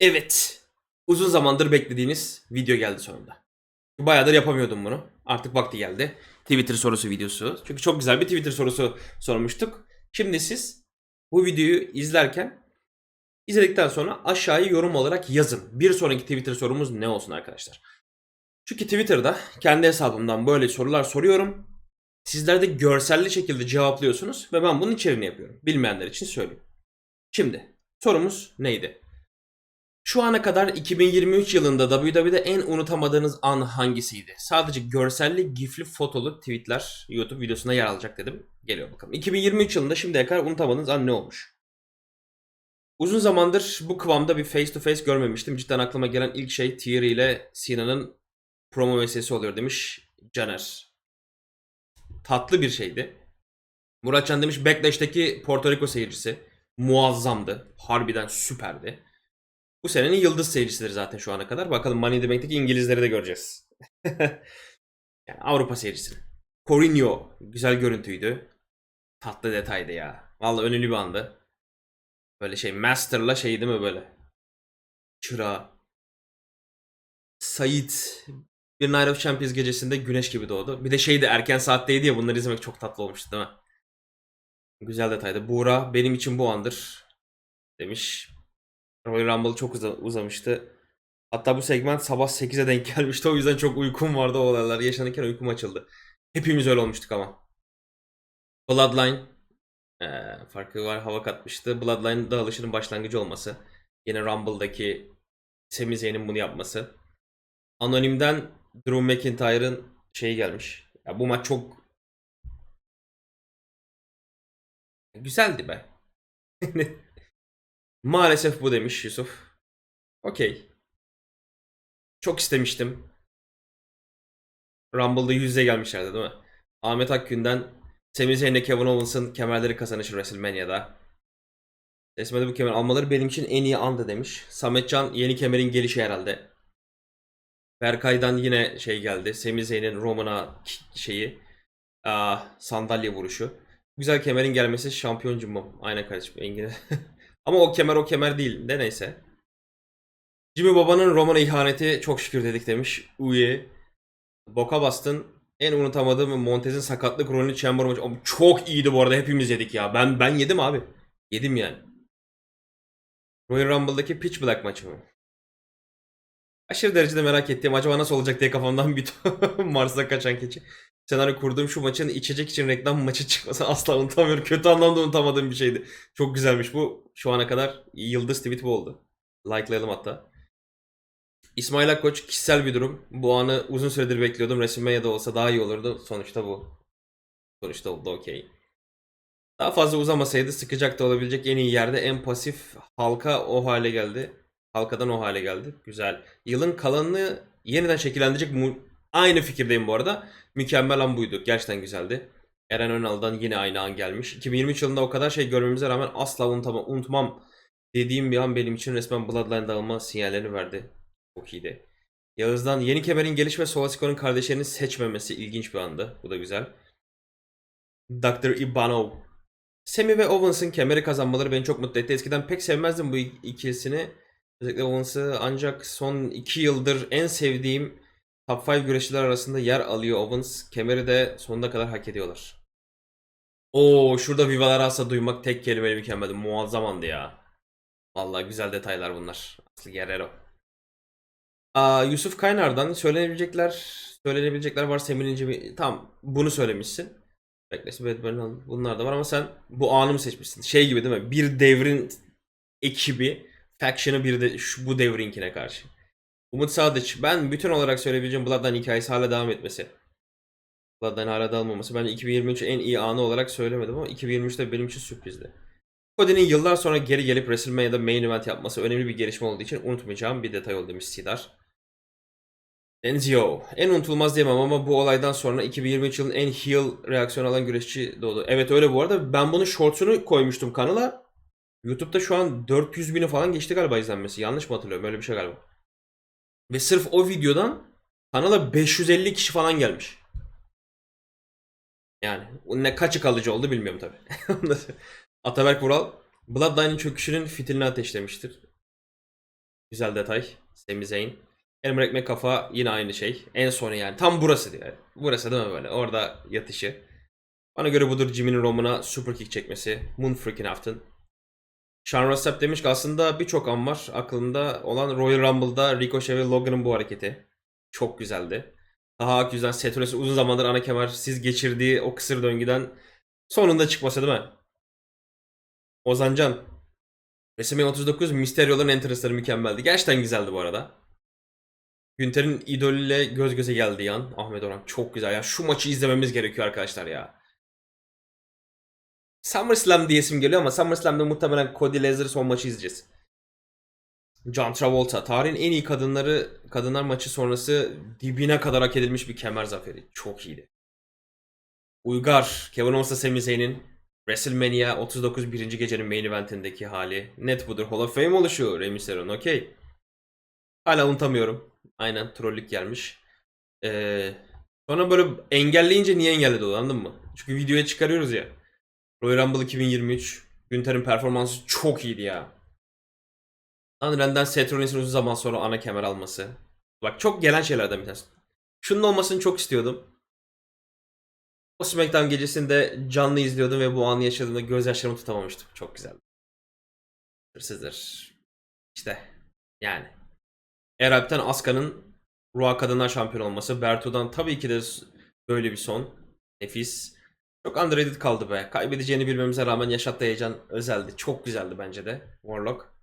Evet. Uzun zamandır beklediğiniz video geldi sonunda. Bayağıdır yapamıyordum bunu. Artık vakti geldi. Twitter sorusu videosu. Çünkü çok güzel bir Twitter sorusu sormuştuk. Şimdi siz bu videoyu izlerken izledikten sonra aşağıya yorum olarak yazın. Bir sonraki Twitter sorumuz ne olsun arkadaşlar? Çünkü Twitter'da kendi hesabımdan böyle sorular soruyorum. Sizler de görselli şekilde cevaplıyorsunuz ve ben bunun içeriğini yapıyorum. Bilmeyenler için söyleyeyim. Şimdi sorumuz neydi? Şu ana kadar 2023 yılında WWE'de en unutamadığınız an hangisiydi? Sadece görselli, gifli, fotolu tweetler YouTube videosuna yer alacak dedim. Geliyor bakalım. 2023 yılında şimdiye kadar unutamadığınız an ne olmuş? Uzun zamandır bu kıvamda bir face to face görmemiştim. Cidden aklıma gelen ilk şey Thierry ile Sinan'ın promo meselesi oluyor demiş Caner. Tatlı bir şeydi. Muratcan demiş Backlash'teki Porto Rico seyircisi muazzamdı. Harbiden süperdi. Bu senenin yıldız seyircisidir zaten şu ana kadar. Bakalım Money in the Bank'teki İngilizleri de göreceğiz. yani Avrupa seyircisi. Courinho güzel görüntüydü. Tatlı detaydı ya. Vallahi önemli bir andı. Böyle şey Master'la şey değil mi böyle? Çırağı. Sait bir Night of Champions gecesinde güneş gibi doğdu. Bir de şeydi erken saatteydi ya bunları izlemek çok tatlı olmuştu değil mi? Güzel detaydı. Buğra benim için bu andır demiş. Royal Rumble çok uza- uzamıştı. Hatta bu segment sabah 8'e denk gelmişti. O yüzden çok uykum vardı o olaylar. Yaşanırken uykum açıldı. Hepimiz öyle olmuştuk ama. Bloodline eee, farkı var hava katmıştı. Bloodline dağılışının başlangıcı olması. Yine Rumble'daki Sami Zayn'in bunu yapması. Anonim'den Drew McIntyre'ın şeyi gelmiş. Ya bu maç çok güzeldi be. Maalesef bu demiş Yusuf. Okey. Çok istemiştim. Rumble'da yüzde gelmişlerdi değil mi? Ahmet Akgün'den Sami Zayn'le Kevin Owens'ın kemerleri kazanışı WrestleMania'da. Resmede bu kemer almaları benim için en iyi andı demiş. Sametcan yeni kemerin gelişi herhalde. Berkay'dan yine şey geldi. Sami Zayn'in Roman'a şeyi. Aa, sandalye vuruşu. Güzel kemerin gelmesi şampiyoncum mu? Aynen kardeşim Engin'e. Ama o kemer o kemer değil de neyse. Jimmy Baba'nın Roman'a ihaneti çok şükür dedik demiş. Uye. Boka bastın. En unutamadığım Montez'in sakatlık rolünü Chamber maçı. Çok iyiydi bu arada hepimiz yedik ya. Ben ben yedim abi. Yedim yani. Royal Rumble'daki Pitch Black maçı mı? Aşırı derecede merak ettiğim acaba nasıl olacak diye kafamdan bir Mars'a kaçan keçi. Senaryo kurduğum şu maçın içecek için reklam maçı çıkması asla unutamıyorum. Kötü anlamda unutamadığım bir şeydi. Çok güzelmiş bu. Şu ana kadar yıldız tweet bu oldu. Likelayalım hatta. İsmail Akkoç kişisel bir durum. Bu anı uzun süredir bekliyordum. WrestleMania'da olsa daha iyi olurdu. Sonuçta bu. Sonuçta oldu okey. Daha fazla uzamasaydı sıkacak da olabilecek en iyi yerde en pasif halka o hale geldi. Halkadan o hale geldi. Güzel. Yılın kalanını yeniden şekillendirecek mu- aynı fikirdeyim bu arada. Mükemmel an buydu. Gerçekten güzeldi. Eren Önal'dan yine aynı an gelmiş. 2023 yılında o kadar şey görmemize rağmen asla unutamam, unutmam dediğim bir an benim için resmen Bloodline dağılma sinyallerini verdi. Çok iyiydi. Yağız'dan yeni kemerin geliş ve Solasiko'nun kardeşlerini seçmemesi ilginç bir andı. Bu da güzel. Dr. Ibanov. Sami ve Owens'ın kemeri kazanmaları beni çok mutlu etti. Eskiden pek sevmezdim bu ik- ikilisini. Özellikle Owens'ı ancak son iki yıldır en sevdiğim Top 5 güreşçiler arasında yer alıyor Owens. Kemeri de sonuna kadar hak ediyorlar. Oo şurada Viva La Raza duymak tek kelimeyle mükemmeldi. Muazzam andı ya. Vallahi güzel detaylar bunlar. Aslı Guerrero. Aa, Yusuf Kaynar'dan söylenebilecekler söylenebilecekler var Seminince bir tamam bunu söylemişsin. Beklesi Batman bunlar da var ama sen bu anı mı seçmişsin? Şey gibi değil mi? Bir devrin ekibi faction'ı bir de şu, bu devrinkine karşı. Umut Sadıç. Ben bütün olarak söyleyebileceğim Bloodline hikayesi hala devam etmesi. Bloodline hala dağılmaması. Ben 2023 en iyi anı olarak söylemedim ama 2023'te benim için sürprizdi. Cody'nin yıllar sonra geri gelip WrestleMania'da main event yapması önemli bir gelişme olduğu için unutmayacağım bir detay oldu demiş Sidar. Enzio. En unutulmaz diyemem ama bu olaydan sonra 2023 yılın en heel reaksiyon alan güreşçi doğdu. Evet öyle bu arada. Ben bunun shorts'unu koymuştum kanala. YouTube'da şu an 400 bini falan geçti galiba izlenmesi. Yanlış mı hatırlıyorum? Öyle bir şey galiba. Ve sırf o videodan kanala 550 kişi falan gelmiş. Yani ne kaçı kalıcı oldu bilmiyorum tabi. Ataberk Vural Bloodline'in çöküşünün fitilini ateşlemiştir. Güzel detay. Sami Zayn. Elmer Ekmek kafa yine aynı şey. En sonu yani. Tam burası diyor. Burası değil mi böyle? Orada yatışı. Bana göre budur Jimmy'nin Roman'a super kick çekmesi. Moon freaking Afton. Sean Rossap demiş ki aslında birçok an var. Aklımda olan Royal Rumble'da Ricochet ve Logan'ın bu hareketi. Çok güzeldi. Daha hak yüzden Seth Rollins'in uzun zamandır ana kemersiz geçirdiği o kısır döngüden sonunda çıkması değil mi? Ozancan. WrestleMania 39 Mysterio'ların entrance'ları mükemmeldi. Gerçekten güzeldi bu arada. Günter'in idolüyle göz göze geldiği an Ahmet Orhan çok güzel. Ya şu maçı izlememiz gerekiyor arkadaşlar ya. SummerSlam diyesim geliyor ama SummerSlam'da muhtemelen Cody Lesnar son maçı izleyeceğiz. John Travolta tarihin en iyi kadınları kadınlar maçı sonrası dibine kadar hak edilmiş bir kemer zaferi. Çok iyiydi. Uygar, Kevin Owens'la Sami Zayn'in WrestleMania 39 birinci gecenin main eventindeki hali. Net budur. Hall of Fame oluşu Rey Mysterio'nun okey. Hala unutamıyorum. Aynen trollük gelmiş. Ee, sonra böyle engelleyince niye engelledi anladın mı? Çünkü videoya çıkarıyoruz ya. Royal Rumble 2023. Günter'in performansı çok iyiydi ya. Unreal'den Seth Rollins'in uzun zaman sonra ana kemer alması. Bak çok gelen şeylerden bir tanesi. Şunun olmasını çok istiyordum. O SmackDown gecesinde canlı izliyordum ve bu anı yaşadığımda gözyaşlarımı tutamamıştım. Çok güzeldi. Hırsızdır. İşte yani. Eralp'ten Asuka'nın Raw Kadınlar Şampiyon olması. Berto'dan tabii ki de böyle bir son. Nefis. Çok underrated kaldı be. Kaybedeceğini bilmemize rağmen yaşattığı heyecan özeldi. Çok güzeldi bence de. Warlock.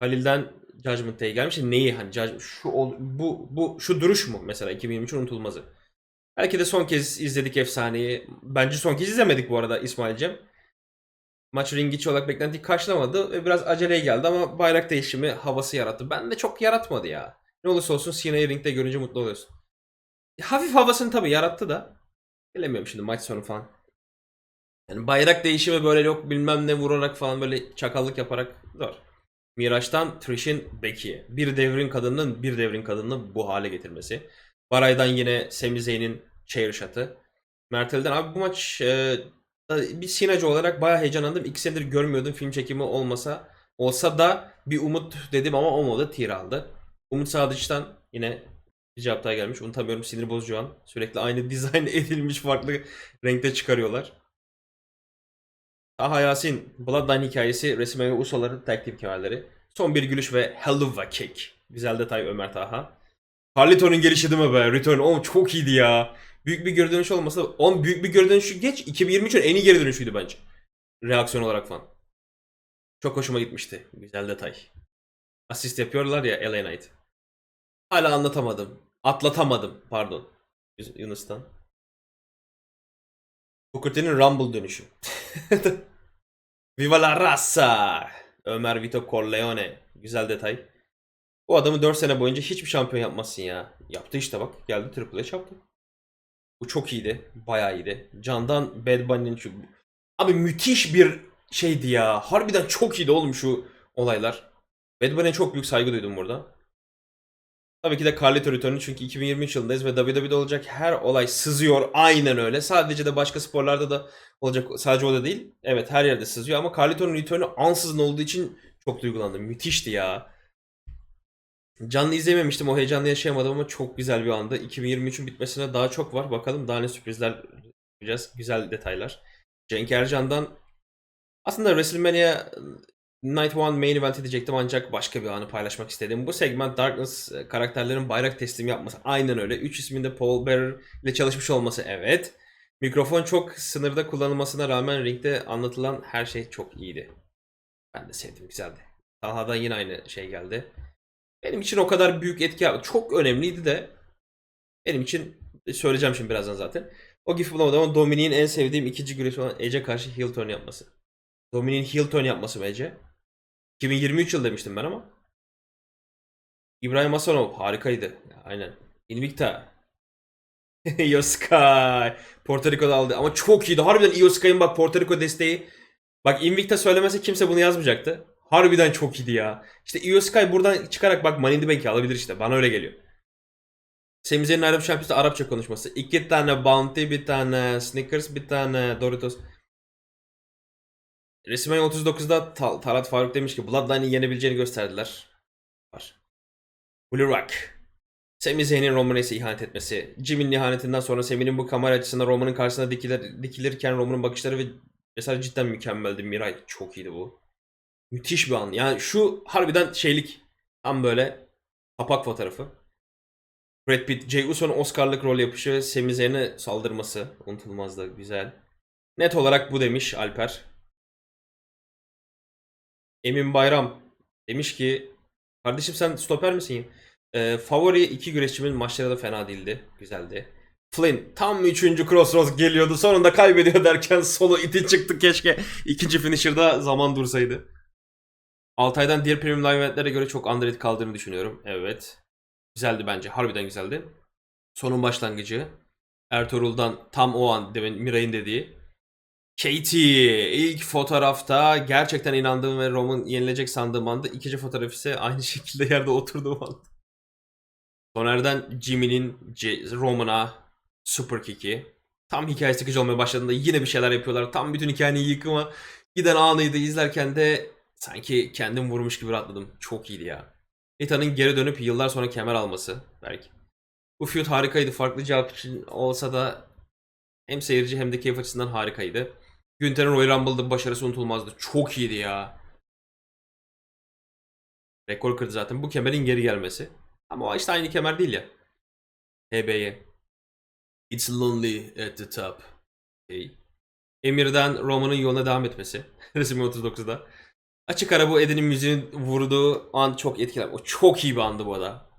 Halil'den Judgment Day gelmiş. Neyi hani Judge- şu bu bu şu duruş mu mesela 2023 unutulmazı. Belki de son kez izledik efsaneyi. Bence son kez izlemedik bu arada İsmail'cim. Maç ringi içi olarak beklentiyi karşılamadı ve biraz aceleye geldi ama bayrak değişimi havası yarattı. Ben de çok yaratmadı ya. Ne olursa olsun Cena'yı ringde görünce mutlu oluyorsun. Hafif havasını tabii yarattı da. Bilemiyorum şimdi maç sonu falan. Yani bayrak değişimi böyle yok bilmem ne vurarak falan böyle çakallık yaparak zor. Miraç'tan Trish'in Becky. Bir devrin kadının bir devrin kadını bu hale getirmesi. Baray'dan yine Sami Zayn'in chair shot'ı. Mertel'den abi bu maç e, bir sinacı olarak bayağı heyecanlandım. İki senedir görmüyordum film çekimi olmasa. Olsa da bir umut dedim ama olmadı. Tir aldı. Umut Sadıç'tan yine bir cevap daha gelmiş. Unutamıyorum sinir bozucu an. Sürekli aynı dizayn edilmiş farklı renkte çıkarıyorlar. Taha Yasin, Bloodline hikayesi, WrestleMania Uso'ların tag team kemerleri. Son bir gülüş ve Hell of a Kick. Güzel detay Ömer Taha. Carlito'nun gelişi değil mi be? Return. Oğlum çok iyiydi ya. Büyük bir geri dönüş olmasa. On büyük bir geri dönüşü geç. 2023'ün en iyi geri dönüşüydü bence. Reaksiyon olarak falan. Çok hoşuma gitmişti. Güzel detay. Asist yapıyorlar ya LA Knight. Hala anlatamadım. Atlatamadım. Pardon. Yunus'tan. Booker Rumble dönüşü. Viva la raza! Ömer Vito Corleone. Güzel detay. Bu adamı 4 sene boyunca hiçbir şampiyon yapmasın ya. Yaptı işte bak. Geldi Triple H yaptı. Bu çok iyiydi. Bayağı iyiydi. Candan Bad Bunny'nin şu... Abi müthiş bir şeydi ya. Harbiden çok iyiydi oğlum şu olaylar. Bad Bunny'e çok büyük saygı duydum burada. Tabii ki de Carlito Return'u çünkü 2023 yılındayız ve WWE'de olacak her olay sızıyor. Aynen öyle. Sadece de başka sporlarda da olacak. Sadece o da değil. Evet her yerde sızıyor ama Carlito'nun Return'u ansızın olduğu için çok duygulandım. Müthişti ya. Canlı izleyememiştim. O heyecanı yaşayamadım ama çok güzel bir andı. 2023'ün bitmesine daha çok var. Bakalım daha ne sürprizler yapacağız. Güzel detaylar. Cenk Ercan'dan aslında WrestleMania Night One main event edecektim ancak başka bir anı paylaşmak istedim. Bu segment Darkness e, karakterlerin bayrak teslimi yapması. Aynen öyle. 3 isminde Paul Bearer ile çalışmış olması evet. Mikrofon çok sınırda kullanılmasına rağmen ringde anlatılan her şey çok iyiydi. Ben de sevdim güzeldi. Talha'dan yine aynı şey geldi. Benim için o kadar büyük etki yaptı. Çok önemliydi de benim için e, söyleyeceğim şimdi birazdan zaten. O gif bulamadım ama Dominik'in en sevdiğim ikinci güreş olan Edge'e karşı heel turn yapması. Dominik'in heel turn yapması Edge? 2023 yıl demiştim ben ama. İbrahim Hasanov harikaydı. Aynen. Invicta. Io Sky. Porto Rico'da aldı ama çok iyiydi. Harbiden Io Sky'ın bak Porto Rico desteği. Bak Invicta söylemese kimse bunu yazmayacaktı. Harbiden çok iyiydi ya. İşte Io Sky buradan çıkarak bak Money in the Bank'i alabilir işte. Bana öyle geliyor. Sami Zayn'in Arap Şampiyonası Arapça konuşması. İki tane Bounty, bir tane Snickers, bir tane Doritos. Resimay 39'da Ta- Talat Faruk demiş ki Bloodline'in yenebileceğini gösterdiler. Var. Blue Rock. Sami Zayn'in Roman'a ise ihanet etmesi. Jimmy'nin ihanetinden sonra Sami'nin bu kamera açısında Roman'ın karşısına dikilir, dikilirken Roman'ın bakışları ve mesela cidden mükemmeldi. Miray çok iyiydi bu. Müthiş bir an. Yani şu harbiden şeylik. Tam böyle kapak fotoğrafı. Brad Pitt, Jey Uso'nun Oscar'lık rol yapışı ve Sami Zayn'e saldırması. Unutulmazdı. Güzel. Net olarak bu demiş Alper. Emin Bayram demiş ki kardeşim sen stoper misin? Ee, favori iki güreşçimin maçları da fena değildi. Güzeldi. Flynn tam 3. Crossroads geliyordu. Sonunda kaybediyor derken solo iti çıktı keşke. ikinci finisher'da zaman dursaydı. Altay'dan diğer premium live eventlere göre çok underrated kaldığını düşünüyorum. Evet. Güzeldi bence. Harbiden güzeldi. Sonun başlangıcı. Ertuğrul'dan tam o an demin Miray'ın dediği. Katie ilk fotoğrafta gerçekten inandığım ve Roman yenilecek sandığım anda ikinci fotoğraf ise aynı şekilde yerde oturduğum an. Soner'den Jimmy'nin Roman'a super kick'i. Tam hikaye sıkıcı olmaya başladığında yine bir şeyler yapıyorlar. Tam bütün hikayenin yıkıma giden anıydı. İzlerken de sanki kendim vurmuş gibi rahatladım. Çok iyiydi ya. Ethan'ın geri dönüp yıllar sonra kemer alması belki. Bu feud harikaydı. Farklı cevap için olsa da hem seyirci hem de keyif açısından harikaydı. Günter'in Royal Rumble'da başarısı unutulmazdı. Çok iyiydi ya. Rekor kırdı zaten. Bu kemerin geri gelmesi. Ama o işte aynı kemer değil ya. HB'ye. It's lonely at the top. Okay. Emir'den Roman'ın yoluna devam etmesi. Resim 39'da. Açık ara bu Eddie'nin müziğini vurduğu an çok etkiler. O çok iyi bir andı bu arada.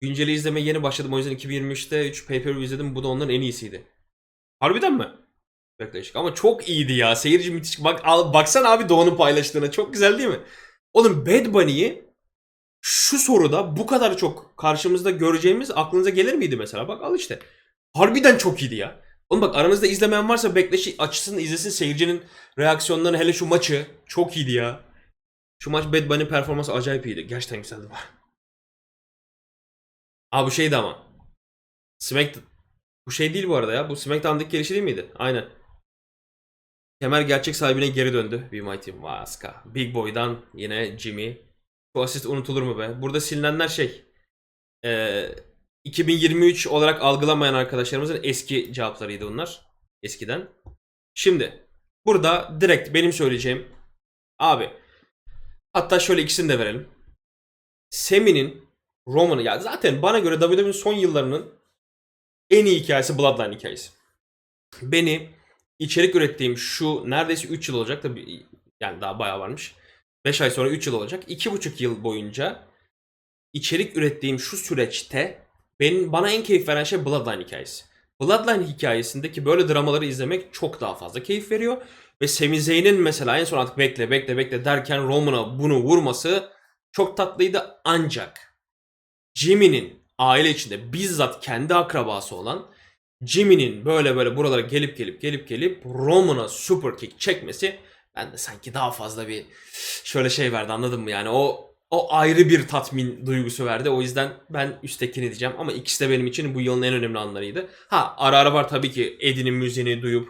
Günceli izlemeye yeni başladım. O yüzden 2023'te 3 pay-per-view izledim. Bu da onların en iyisiydi. Harbiden mi? Yaklaşık ama çok iyiydi ya. Seyirci müthiş. Bak al, baksana abi Doğan'ın paylaştığına. Çok güzel değil mi? Oğlum Bad Bunny'yi şu soruda bu kadar çok karşımızda göreceğimiz aklınıza gelir miydi mesela? Bak al işte. Harbiden çok iyiydi ya. Oğlum bak aranızda izlemeyen varsa bekleşi açsın izlesin seyircinin reaksiyonlarını hele şu maçı. Çok iyiydi ya. Şu maç Bad Bunny performansı acayip iyiydi. Gerçekten güzeldi. Aa bu şeydi ama. Smack bu şey değil bu arada ya. Bu SmackDown'daki gelişi değil miydi? Aynen. Kemer gerçek sahibine geri döndü. Be My Team. Vaska. Big Boy'dan yine Jimmy. Bu asist unutulur mu be? Burada silinenler şey. Ee, 2023 olarak algılamayan arkadaşlarımızın eski cevaplarıydı bunlar. Eskiden. Şimdi. Burada direkt benim söyleyeceğim. Abi. Hatta şöyle ikisini de verelim. Semi'nin Roman'ı ya zaten bana göre WWE'nin son yıllarının en iyi hikayesi Bloodline hikayesi. Beni içerik ürettiğim şu neredeyse 3 yıl olacak tabii yani daha bayağı varmış. 5 ay sonra 3 yıl olacak. 2,5 yıl boyunca içerik ürettiğim şu süreçte benim bana en keyif veren şey Bloodline hikayesi. Bloodline hikayesindeki böyle dramaları izlemek çok daha fazla keyif veriyor. Ve Sami mesela en son artık bekle bekle bekle derken Roman'a bunu vurması çok tatlıydı ancak Jimmy'nin aile içinde bizzat kendi akrabası olan Jimmy'nin böyle böyle buralara gelip gelip gelip gelip Roman'a super kick çekmesi ben de sanki daha fazla bir şöyle şey verdi anladın mı? Yani o o ayrı bir tatmin duygusu verdi. O yüzden ben üsttekini diyeceğim. Ama ikisi de benim için bu yılın en önemli anlarıydı. Ha ara ara var tabii ki Eddie'nin müziğini duyup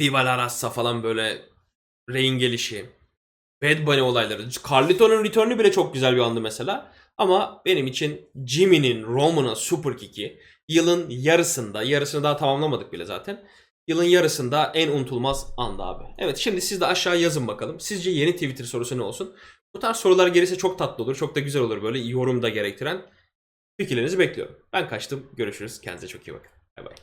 Viva la Raza falan böyle Rey'in gelişi. Bad Bunny olayları. Carlito'nun return'ü bile çok güzel bir andı mesela. Ama benim için Jimmy'nin Roman'a super kick'i yılın yarısında, yarısını daha tamamlamadık bile zaten. Yılın yarısında en unutulmaz andı abi. Evet şimdi siz de aşağı yazın bakalım. Sizce yeni Twitter sorusu ne olsun? Bu tarz sorular gelirse çok tatlı olur. Çok da güzel olur böyle yorum da gerektiren. Fikirlerinizi bekliyorum. Ben kaçtım. Görüşürüz. Kendinize çok iyi bakın. Bay bay.